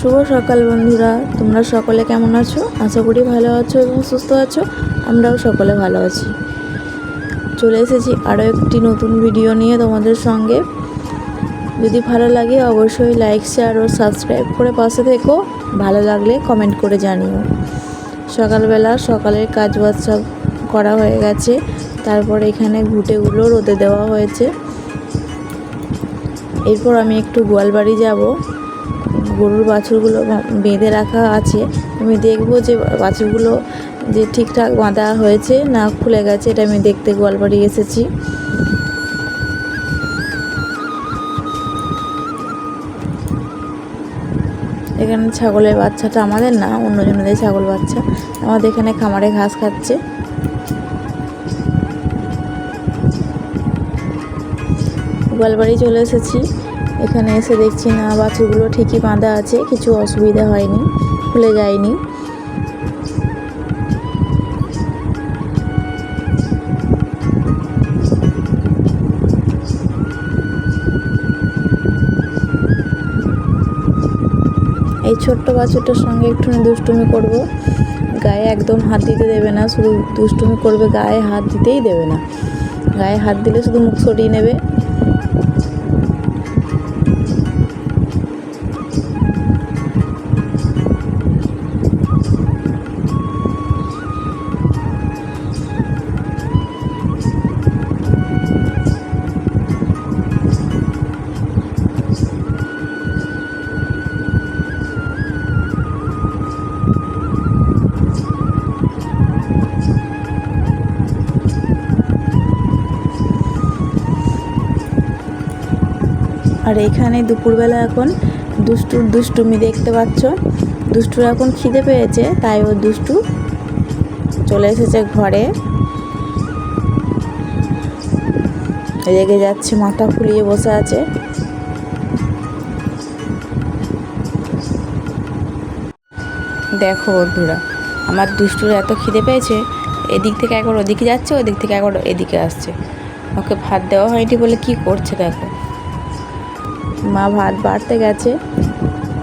শুভ সকাল বন্ধুরা। তোমরা সকলে কেমন আছো? আশা করি ভালো আছো এবং সুস্থ আছো। আমরাও সকলে ভালো আছি। চলে এসেছি আরও একটি নতুন ভিডিও নিয়ে তোমাদের সঙ্গে। যদি ভালো লাগে অবশ্যই লাইক শেয়ার ও সাবস্ক্রাইব করে পাশে থেকো। ভালো লাগলে কমেন্ট করে জানিও। সকালবেলা সকালের কাজ বাজ সব করা হয়ে গেছে। তারপর এখানে ঘুটেগুলো রোদে দেওয়া হয়েছে। এরপর আমি একটু গোয়ালবাড়ি যাব। গরুর বাছুরগুলো বেঁধে রাখা আছে। আমি দেখব যে বাছুরগুলো যে ঠিকঠাক বাঁধা হয়েছে না খুলে গেছে, এটা আমি দেখতে গোয়ালবাড়ি এসেছি। এখানে ছাগলের বাচ্চাটা আমাদের না অন্যজনদের ছাগল বাচ্চা। আমাদের এখানে খামারে ঘাস খাচ্ছে। গোয়ালবাড়ি চলে এসেছি। এখানে এসে দেখছি, না, বাছুরগুলো ঠিকই বাঁধা আছে, কিছু অসুবিধা হয়নি, খুলে যায়নি। এই ছোট্ট বাছুরটার সঙ্গে একটুখানি দুষ্টুমি করব। গায়ে একদম হাত দিতে দেবে না, শুধু দুষ্টুমি করবে, গায়ে হাত দিতেই দেবে না। গায়ে হাত দিলে শুধু মুখ সরিয়ে নেবে। আর এখানে দুপুরবেলা এখন দুষ্টুর দুষ্টুমি দেখতে পাচ্ছ। দুষ্টুর এখন খিদে পেয়েছে, তাই ও দুষ্টু চলে এসেছে ঘরে। রেগে যাচ্ছে, মাথা ফুলিয়ে বসে আছে। দেখো বন্ধুরা, আমার দুষ্টুর এত খিদে পেয়েছে, এদিক থেকে একবার ওদিকে যাচ্ছে, ওদিক থেকে একবার এদিকে আসছে। ওকে ভাত দেওয়া হয়নি বলে কি করছে দেখো। মা ভাত বাড়তে গেছে।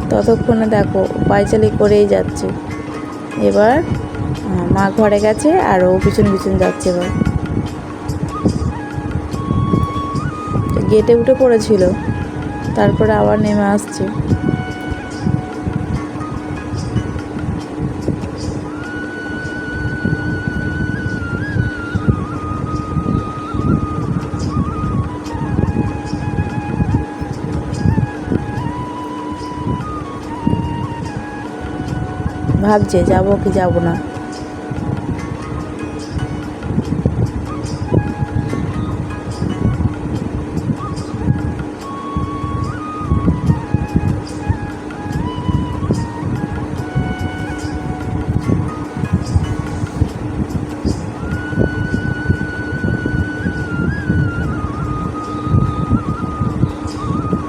ততক্ষণে দেখো পায়চালি করেই যাচ্ছে। এবার মা ঘরে গেছে আর ও পিছন পিছন যাচ্ছে এবার। গেটে উঠে পড়েছিল। তারপরে আবার নেমে আসছে। ভাবছে, যাব কি যাব না।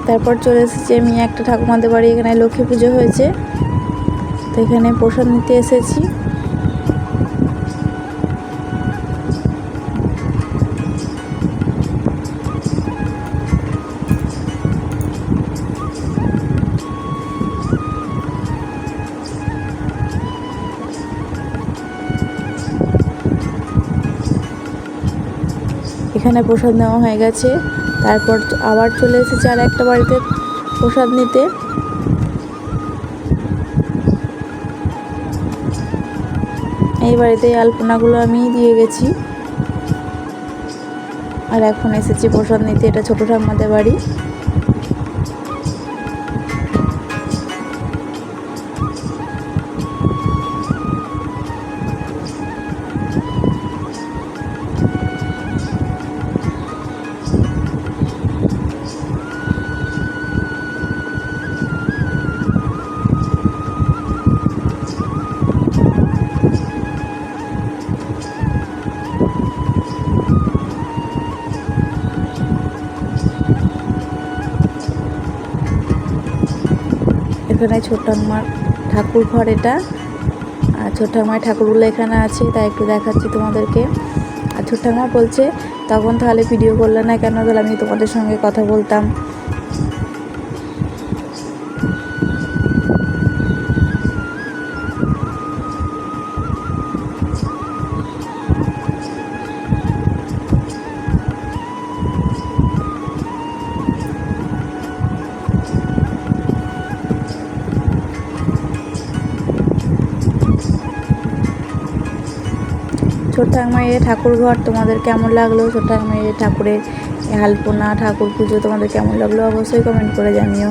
তারপর চলে এসেছি আমি একটা ঠাকুমাদের বাড়ি, এখানে লক্ষ্মী পুজো হয়েছে। তো এখানে প্রসাদ নিতে এসেছি। এখানে প্রসাদ নেওয়া হয়ে গেছে। তারপর আবার চলে এসেছে আর একটা বাড়িতে প্রসাদ নিতে। এই বাড়িতে আলপনাগুলো আমি দিয়ে গেছি। আর এখন এসেছি প্রসাদ নিতে, এটা ছোটো ঠাম্মাদের বাড়ি। এখানে ছোট ঠাকুমার ঠাকুর ঘর এটা। আর ছোট ঠাকুমার ঠাকুরগুলো এখানে আছে, তাই একটু দেখাচ্ছি তোমাদেরকে। আর ছোট ঠাকুমা বলছে, তখন তাহলে ভিডিও করলে না কেন তাহলে আমি তোমাদের সঙ্গে কথা বলতাম। ছোট ঠাকুমায়ের ঠাকুর ঘর তোমাদের কেমন লাগল? ছোট ঠাকুমায়ের ঠাকুরের আলপনা ঠাকুর পুজো তোমাদের কেমন লাগল? অবশ্যই কমেন্ট করে জানিও।